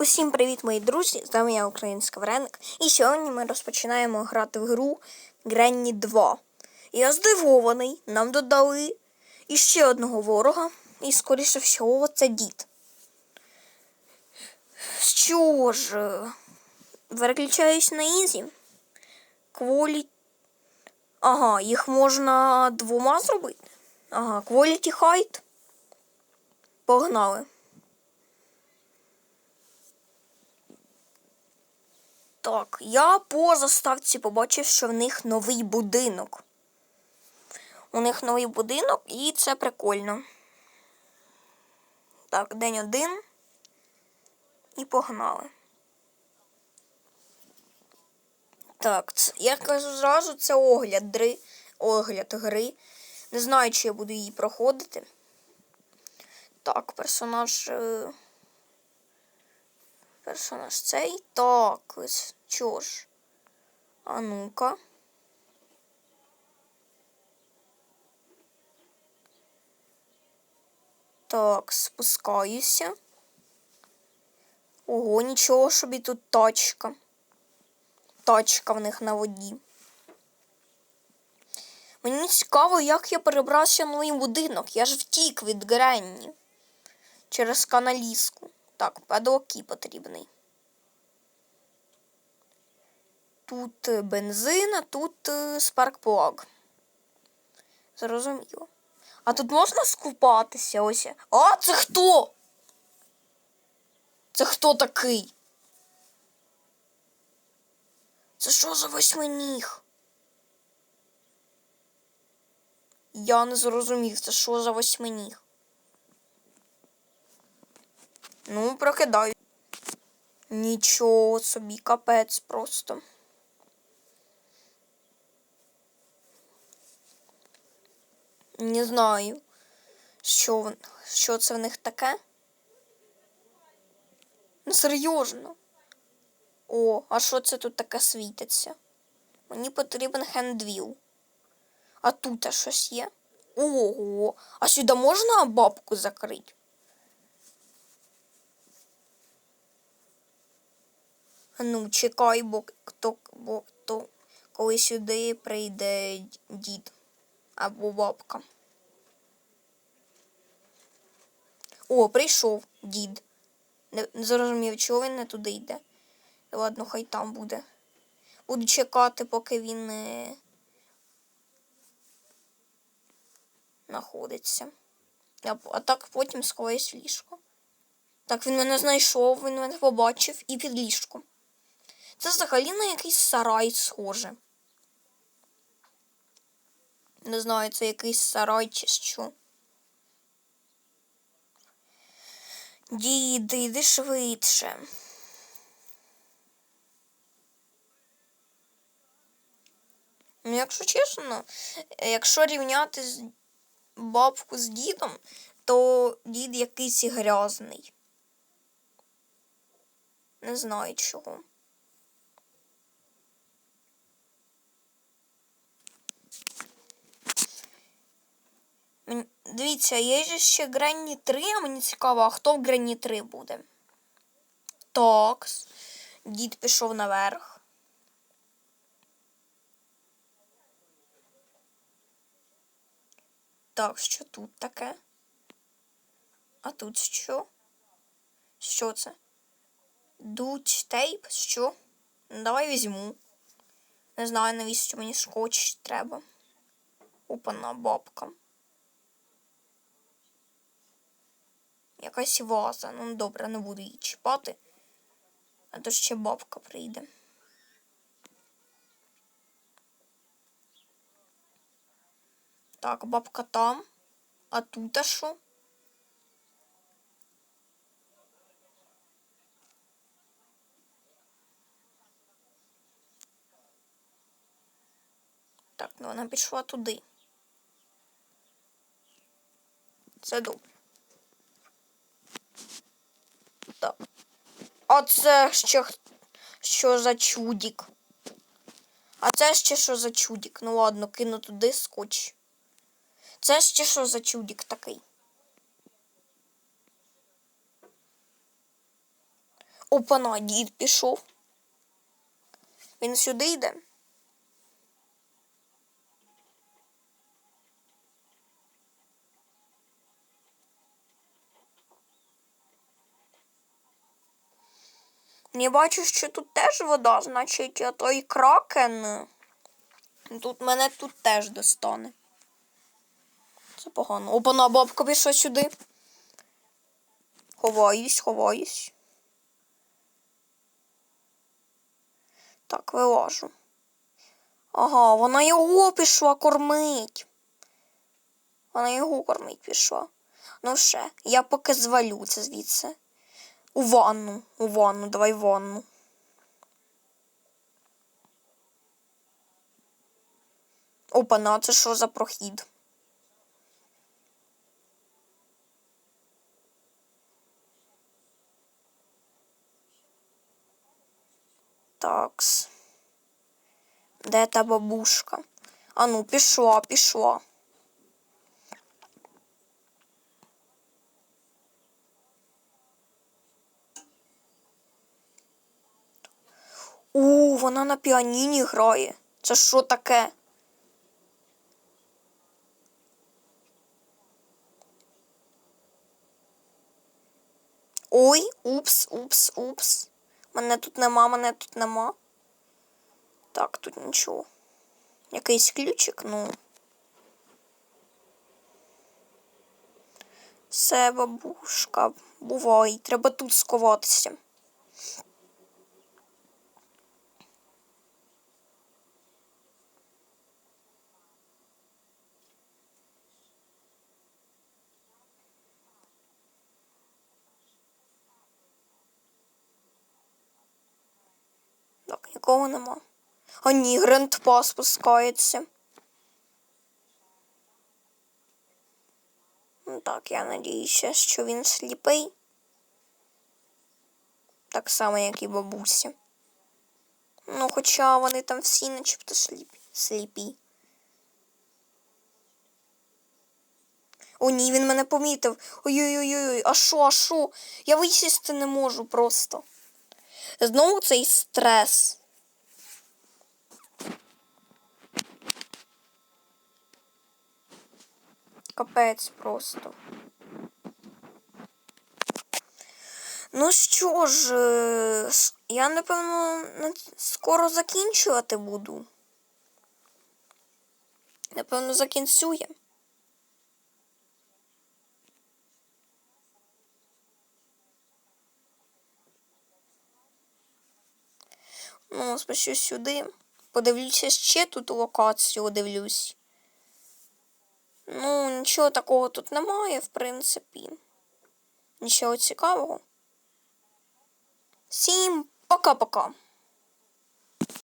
Усім привіт, мої друзі! З вами я Українська Вареник. І сьогодні ми розпочинаємо грати в гру Гренні 2. Я здивований, нам додали іще одного ворога, і, скоріше всього, це дід. Що ж, е, переключаюсь на Ізі. Кволі. Ага, їх можна двома зробити. Ага, Quality Height. Погнали. Так, я по заставці побачив, що в них новий будинок. У них новий будинок, і це прикольно. Так, день один. І погнали. Так, це, я кажу зразу, це огляд гри. Огляд гри. Не знаю, чи я буду її проходити. Так, персонаж. е, Персонаж цей. Так, ось, чого ж? А ну-ка. Так, спускаюся. Ого, нічого собі тут тачка. Тачка в них на воді. Мені цікаво, як я перебрався в новий будинок. Я ж втік від Гренні. Через каналіску. Так, падоки потрібний. Тут е, бензин, а тут е, спаркплаг. Зрозуміло. А тут можна скупатися ось. А, це хто? Це хто такий? Це що за восьминіг? Я не зрозумів, це що за восьминіг. Ну, прокидаю. Нічого собі, капець просто. Не знаю, що, що це в них таке. Ну, серйозно. О, а що це тут таке світиться? Мені потрібен хендвіл. А тут щось є. Ого, а сюди можна бабку закрити? Ну, чекай, бо хто, бо хто, коли сюди прийде дід або бабка. О, прийшов дід. Не, зрозумів, чого він не туди йде. Ладно, хай там буде. Буду чекати, поки він не знаходиться. А, а так потім сховаюсь в ліжко. Так, він мене знайшов, він мене побачив і під ліжком. Це взагалі на якийсь сарай схоже. Не знаю, це якийсь сарай чи що. Діди, йди швидше. Ну, якщо чесно, якщо рівняти бабку з дідом, то дід якийсь грязний. Не знаю чого. Дивіться, є ще Гренні 3, а мені цікаво, а хто в Гренні 3 буде? Так. Дід пішов наверх. Так, що тут таке? А тут що? Що це? Дуть тейп? Що? Ну, Давай візьму. Не знаю, навіщо мені скотч треба. Опана бабка. Якась ваза. Ну добре, не буду її чіпати. А то ще бабка прийде. Так, бабка там. А тут а що? Так, ну вона пішла туди. Це добре. Так. А це ще що за чудік? А це ще що за чудік? Ну ладно, кину туди скотч. Це ще що за чудік такий? Опана, дід пішов. Він сюди йде. Я бачу, що тут теж вода, значить, а той кракен. Тут мене тут теж достане. Це погано. Опана бабка пішла сюди. Ховаюсь, ховаюсь. Так, вилажу. Ага, вона його пішла кормить. Вона його кормить пішла. Ну все, я поки звалю це звідси. У ванну, у ванну, давай в ванну. Опана, це що за прохід? Такс. Де та бабушка? А ну, пішла, пішла. У, вона на піаніні грає. Це що таке? Ой, упс, упс, упс. Мене тут нема, мене тут нема. Так, тут нічого. Якийсь ключик, ну. Все, бабушка, бувай. Треба тут сховатися. Так, нікого нема. А ні, Грандпа спускається. Ну так, я надіюся, що він сліпий. Так само, як і бабуся. Ну, хоча вони там всі начебто сліпі. сліпі. О, ні, він мене помітив. Ой-ой-ой, а що, а що? Я висісти не можу просто. Знову цей стрес. Капець просто. Ну що ж, е, я напевно скоро закінчувати буду. Напевно, закінчує. Ну, спущусь сюди. Подивлюся ще тут локацію, дивлюсь. Ну, нічого такого тут немає, в принципі. Нічого цікавого. Всім пока-пока.